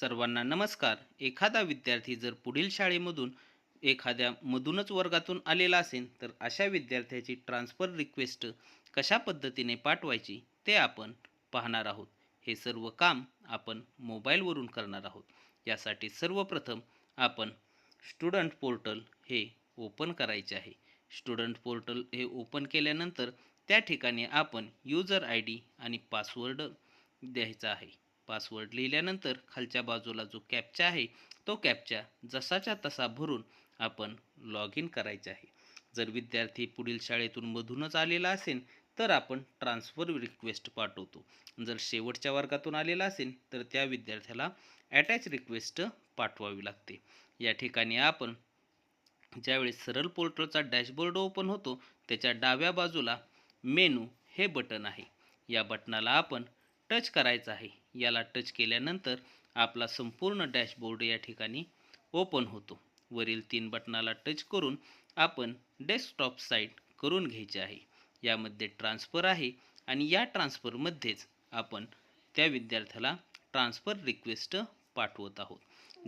सर्वांना नमस्कार. एखादा विद्यार्थी जर पुढील शाळेमधून एखाद्या मधूनच वर्गातून आलेला असेल तर अशा विद्यार्थ्याची ट्रान्सफर रिक्वेस्ट कशा पद्धतीने पाठवायची ते आपण पाहणार आहोत. हे सर्व काम आपण मोबाईलवरून करणार आहोत. यासाठी सर्वप्रथम आपण स्टुडंट पोर्टल हे ओपन करायचे आहे. स्टुडंट पोर्टल हे ओपन केल्यानंतर त्या ठिकाणी आपण यूजर आय डी आणि पासवर्ड द्यायचा आहे. पासवर्ड लिहिल्यानंतर खालच्या बाजूला जो कॅपचा आहे तो कॅपचा जसाच्या तसा भरून आपण लॉग इन करायचे आहे. जर विद्यार्थी पुढील शाळेतून मधूनच आलेला असेल तर आपण ट्रान्सफर रिक्वेस्ट पाठवतो. जर शेवटच्या वर्गातून आलेला असेल तर त्या विद्यार्थ्याला अटॅच रिक्वेस्ट पाठवावी लागते. या ठिकाणी आपण ज्यावेळेस सरळ पोर्टलचा डॅशबोर्ड ओपन होतो त्याच्या डाव्या बाजूला मेनू हे बटन आहे. या बटनाला आपण टच करायचा आहे. याला टच केल्यानंतर आपला संपूर्ण डॅशबोर्ड या ठिकाणी ओपन होतो. वरील तीन बटनाला टच करून आपण डेस्कटॉप साईट करून घ्यायचे आहे. यामध्ये ट्रान्सफर आहे आणि या ट्रान्सफरमध्येच आपण त्या विद्यार्थ्याला ट्रान्सफर रिक्वेस्ट पाठवत आहोत.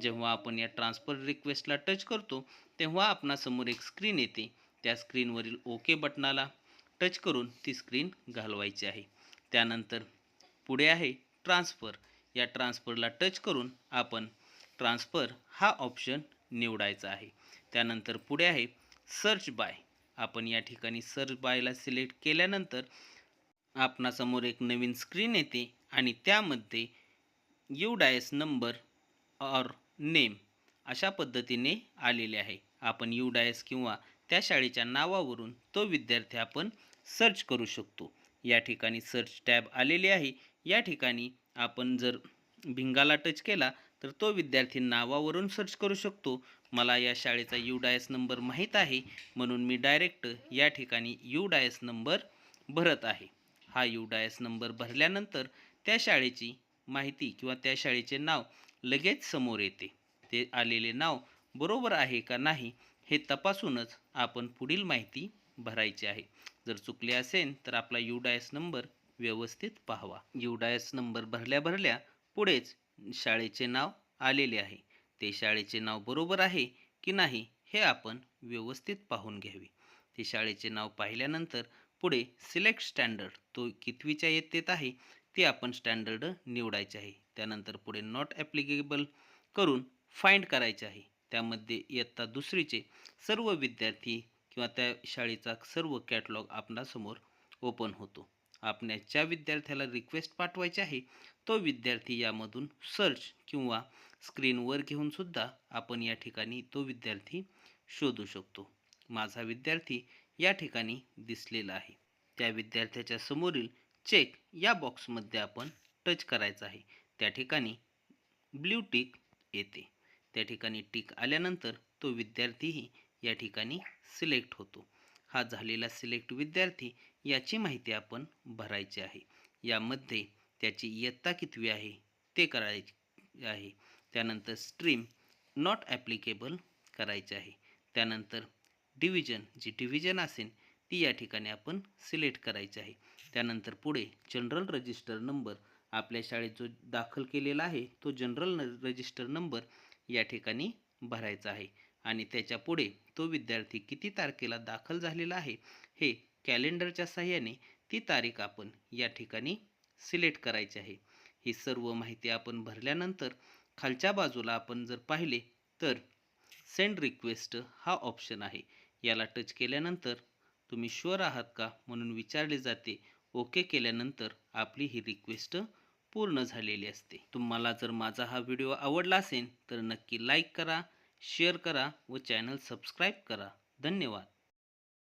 जेव्हा आपण या ट्रान्सफर रिक्वेस्टला टच करतो तेव्हा आपणासमोर एक स्क्रीन येते. त्या स्क्रीनवरील ओके बटनाला टच करून ती स्क्रीन घालवायची आहे. त्यानंतर पुढे आहे ट्रान्सफर. या ट्रान्सफरला टच करून आपण ट्रान्सफर हा ऑप्शन निवडायचा आहे. त्यानंतर पुढे आहे सर्च बाय. आपण या ठिकाणी सर्च बायला सिलेक्ट केल्यानंतर आपणासमोर एक नवीन स्क्रीन येते आणि त्यामध्ये U DISE number or name अशा पद्धतीने आलेले आहे. आपण यू डायस किंवा त्या शाळेच्या नावावरून तो विद्यार्थी आपण सर्च करू शकतो. या ठिकाणी सर्च टॅब आलेले आहे. या ठिकाणी आपण जर भिंगाला टच केला तर तो विद्यार्थी नावावरून सर्च करू शकतो. मला या शाळेचा यू डायस नंबर माहीत आहे म्हणून मी डायरेक्ट या ठिकाणी यू डायस नंबर भरत आहे. हा यू डायस नंबर भरल्यानंतर त्या शाळेची माहिती किंवा त्या शाळेचे नाव लगेच समोर येते. ते आलेले नाव बरोबर आहे का नाही हे तपासूनच आपण पुढील माहिती भरायची आहे. जर चुकले असेल तर आपला यू डायस नंबर व्यवस्थित पाहावा. युडायस नंबर भरल्या भरल्या पुढेच शाळेचे नाव आलेले आहे. ते शाळेचे नाव बरोबर आहे की नाही हे आपण व्यवस्थित पाहून घ्यावे. ते शाळेचे नाव पाहिल्यानंतर पुढे सिलेक्ट स्टँडर्ड तो कितवीच्या इयत्तेत आहे ते आपण स्टँडर्ड निवडायचे आहे. त्यानंतर पुढे नॉट ॲप्लिकेबल करून फाइंड करायचे आहे. त्यामध्ये इयत्ता दुसरीचे सर्व विद्यार्थी किंवा त्या शाळेचा सर्व कॅटलॉग आपणासमोर ओपन होतो. आपल्या ज्या विद्यार्थ्याला रिक्वेस्ट पाठवायची आहे तो विद्यार्थी यामधून सर्च किंवा स्क्रीनवर घेऊन सुद्धा आपण या ठिकाणी तो विद्यार्थी शोधू शकतो. माझा विद्यार्थी या ठिकाणी दिसलेला आहे. त्या विद्यार्थ्याच्या समोरील चेक या बॉक्समध्ये आपण टच करायचा आहे. त्या ठिकाणी ब्ल्यू टिक येते. त्या ठिकाणी टिक आल्यानंतर तो विद्यार्थीही या ठिकाणी सिलेक्ट होतो. हा झालेला सिलेक्ट विद्यार्थी याची माहिती आपण भरायची आहे. यामध्ये त्याची इयत्ता कितवी आहे ते करायचे आहे. त्यानंतर स्ट्रीम नॉट ॲप्लिकेबल करायचे आहे. त्यानंतर डिव्हिजन जी डिव्हिजन असेल ती या ठिकाणी आपण सिलेक्ट करायची आहे. त्यानंतर पुढे जनरल रजिस्टर नंबर आपल्या शाळेत जो दाखल केलेला आहे तो जनरल रजिस्टर नंबर या ठिकाणी भरायचा आहे. आणि त्याच्या पुढे तो विद्यार्थी किती तारखेला दाखल झालेला आहे हे कॅलेंडरच्या साह्याने ती तारीख आपण या ठिकाणी सिलेक्ट करायची आहे. ही सर्व माहिती आपण भरल्यानंतर खालच्या बाजूला आपण जर पाहिले तर सेंड रिक्वेस्ट हा ऑप्शन आहे. याला टच केल्यानंतर तुम्ही शुअर आहात का म्हणून विचारले जाते. ओके केल्यानंतर आपली ही रिक्वेस्ट पूर्ण झालेली असते. तुम्हाला जर माझा हा व्हिडिओ आवडला असेल तर नक्की लाईक करा शेअर करा व चॅनल सबस्क्राईब करा. धन्यवाद.